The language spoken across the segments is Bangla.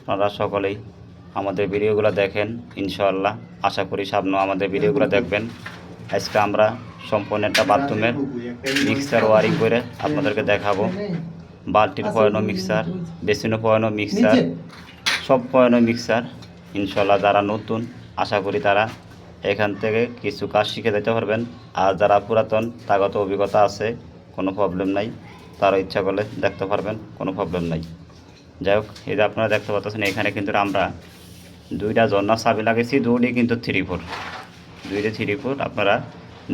আপনারা সকলেই আমাদের ভিডিওগুলো দেখেন, ইনশাআল্লাহ। আশা করি সামনে আমাদের ভিডিওগুলো দেখবেন। আজকে আমরা সম্পূর্ণ একটা বাথরুমের মিক্সার ওয়ারিং করে আপনাদেরকে দেখাবো। বালতির পয়নো মিক্সার বেসিনো পয়নো মিক্সার সব পয়নো মিক্সার ইনশাল্লাহ যারা নতুন, আশা করি তারা এখান থেকে কিছু কাজ শিখে যেতে পারবেন। আর যারা পুরাতন তাগত অভিজ্ঞতা আছে, কোনো প্রবলেম নাই। তারা ইচ্ছা করলে দেখতে পারবেন, কোনো প্রবলেম নাই। যাই হোক, এই যে আপনারা দেখতে পাচ্ছেন, এখানে কিন্তু আমরা দুইটা জন্না চাবি লাগিয়েছি, দুইটি কিন্তু থ্রি ফোর। দুইটা থ্রি ফোর, আপনারা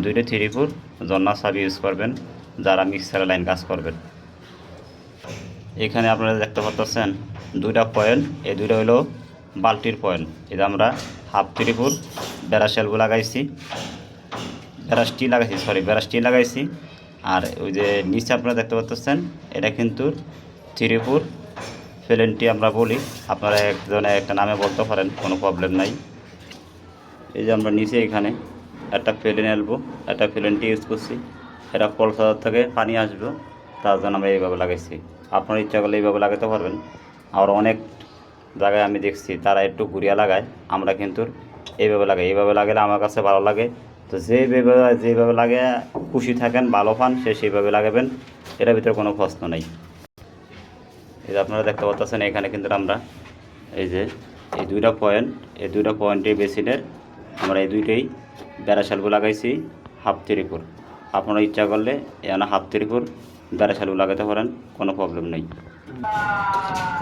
দুইটা থ্রি ফোর জন্না চাবি ইউজ করবেন, যারা মিক্সারের লাইন কাজ করবেন। এখানে আপনারা দেখতে পাচ্ছেন, দুইটা পয়েন্ট এই দুইটা হলো বালতির পয়েন্ট এটা আমরা হাফ থ্রি ফোর ব্যারাশেলবো লাগাইছি। ব্যারাসটি লাগাইছি সরি ব্যারাসটি লাগাইছি। আর ওই যে নিচে আপনারা দেখতে পাচ্ছেন, এটা কিন্তু থ্রি ফোর ফেলেনটি আমরা বলি। আপনারা একজনে একটা নামে বলতে পারেন, কোনো প্রবলেম নাই। এই যে আমরা নিচে এখানে একটা ফেলেন এলবো একটা ফেলেনটি ইউজ করছি। এটা কলসাদার থেকে পানি আসবে, তার জন্য আমরা এইভাবে লাগাইছি। আপনার ইচ্ছা করলে এইভাবে লাগাতে পারবেন। আর অনেক জায়গায় আমি দেখছি, তারা একটু ঘুরিয়া লাগায়, আমরা কিন্তু এইভাবে লাগাই। এইভাবে লাগালে আমার কাছে ভালো লাগে। তো যেভাবে যেভাবে লাগে, খুশি থাকেন, ভালো পান, সে সেইভাবে লাগাবেন। এটার ভিতরে কোনো প্রশ্ন নেই। এই যে আপনারা দেখতে পাচ্ছেন, এখানে কিন্তু আমরা এই যে এই দুইটা পয়েন্ট এই দুইটা পয়েন্টে বেসিনের আমরা এই দুইটাই ব্যারাশালবু লাগাইছি হাফ ত্রিপুর আপনারা ইচ্ছা করলে এখানে হাফ ত্রিপুর ব্যারাশালবু লাগাতে পারেন, কোনো প্রবলেম নেই।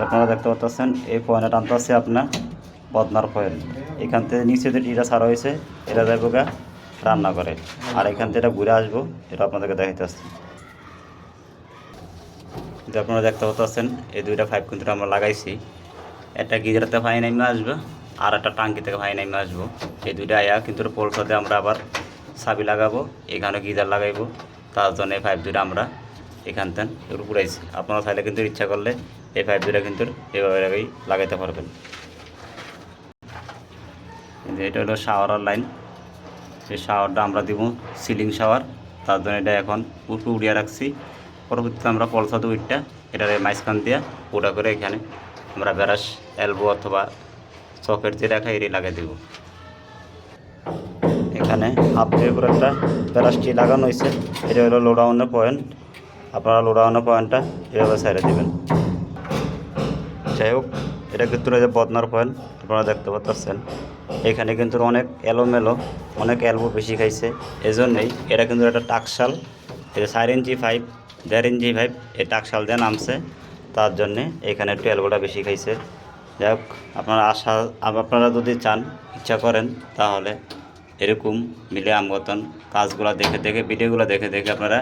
আপনারা দেখতে পাচ্ছেন, এই পয়েন্টটা টানতে আছে আপনার বদনার পয়েন্ট এখান থেকে নিচে যে টিটা ছাড়া হয়েছে, এটা গা রান্না করে আর এখান থেকে এটা ঘুরে আসব, এটা আপনাদেরকে দেখাইতে আসছি যে আপনারা দেখতে পাচ্ছেন, এই দুইটা পাইপ কিন্তু আমরা লাগাইছি। একটা গিজারতে পানি নেমে আসবে, আর একটা টাঙ্কি থেকে পানি নেমে আসব। এই দুইটা আয়া কিন্তু পোলসাতে আমরা আবার চাবি লাগাবো, এখানে গিজার লাগাইবো। তার জন্য এই পাইপ দুইটা আমরা এখান থেকে পুরাইছি আপনারা চাইলে কিন্তু ইচ্ছা করলে এই পাইপ দুইটা কিন্তু এইভাবে লাগাই লাগাইতে পারবেন। এটা হলো শাওয়ারের লাইন এই শাওয়ারটা আমরা দিব সিলিং শাওয়ার তার জন্য এটা এখন উপরে উড়িয়ে রাখছি। পরবর্তীতে আমরা পলসাতে উইটটা এটার মাঝখান দিয়ে ওটা করে এখানে আমরা ব্যারাস এলবো অথবা চকের যে রাখা এটি লাগিয়ে দেব। এখানে হাফ দিয়ে করে একটা ব্যারাসটি লাগানো হয়েছে এটা হলো লোডাউনের পয়েন্ট আপনারা লোডাউনের পয়েন্টটা এভাবে সাইডে দেবেন। যাই হোক এটা কিন্তু যে বদনার পয়েন্ট আপনারা দেখতে পাচ্ছেন এখানে কিন্তু অনেক এলোমেলো, অনেক এলবো বেশি খাইছে। এজন্যই এটা কিন্তু একটা টাকশাল এটা চার ইঞ্চি ফাইভ দেড় ইঞ্চি ফাইভ এই টাকশাল দিয়ে নামছে। তার জন্যে এখানে এলবোটা বেশি খাইছে। যাই হোক, আপনারা আশা আপনারা যদি চান, ইচ্ছা করেন, তাহলে এরকম মিলে আমগতন কাজগুলো দেখে দেখে, ভিডিওগুলো দেখে দেখে আপনারা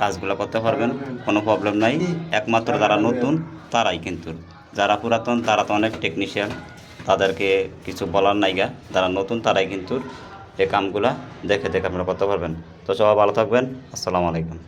কাজগুলো করতে পারবেন। কোনো প্রবলেম নাই। একমাত্র যারা নতুন, তারাই কিন্তু। যারা পুরাতন, তারা তো অনেক টেকনিশিয়ান তাদেরকে কিছু বলার নাইগা যারা নতুন, তারাই কিন্তু এই কামগুলা দেখে দেখে আপনারা করতে পারবেন। তো সবাই ভালো থাকবেন। আসসালামু আলাইকুম।